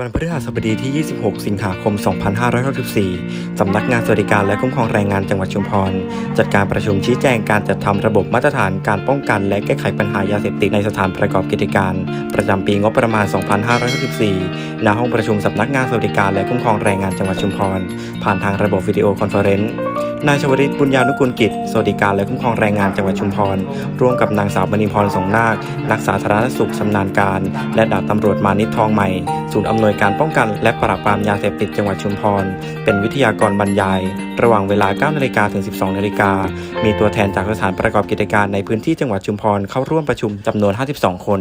วันพฤหัสบดีที่ 26 สิงหาคม 2564 สำนักงานสวัสดิการและคุ้มครองแรงงานจังหวัดชุมพร จัดการประชุมชี้แจงการจัดทำระบบมาตรฐานการป้องกันและแก้ไขปัญหายาเสพติดในสถานประกอบกิจการ ประจำปีงบประมาณ 2564 ณ ห้องประชุมสำนักงานสวัสดิการและคุ้มครองแรงงานจังหวัดชุมพร ผ่านทางระบบวิดีโอคอนเฟอเรนซ์ นายชวริตบุญญานุกุลกิจสวัสดิการและคุ้มครองแรงงานจังหวัดชุมพร ร่วมกับนางสาวมณีพรสงนาค นักสาธารณสุขชำนาญการ และดาบตำรวจมานิตทองใหม่ ศูนย์อำนวยการป้องกันและปราบปรามยาเสพติดจังหวัดชุมพร เป็นวิทยากรบรรยาย ระหว่างเวลา9นาฬิกาถึง 12นาฬิกามีตัวแทนจากสถานประกอบกิจการในพื้นที่จังหวัดชุมพรเข้าร่วมประชุมจำนวน 52 คน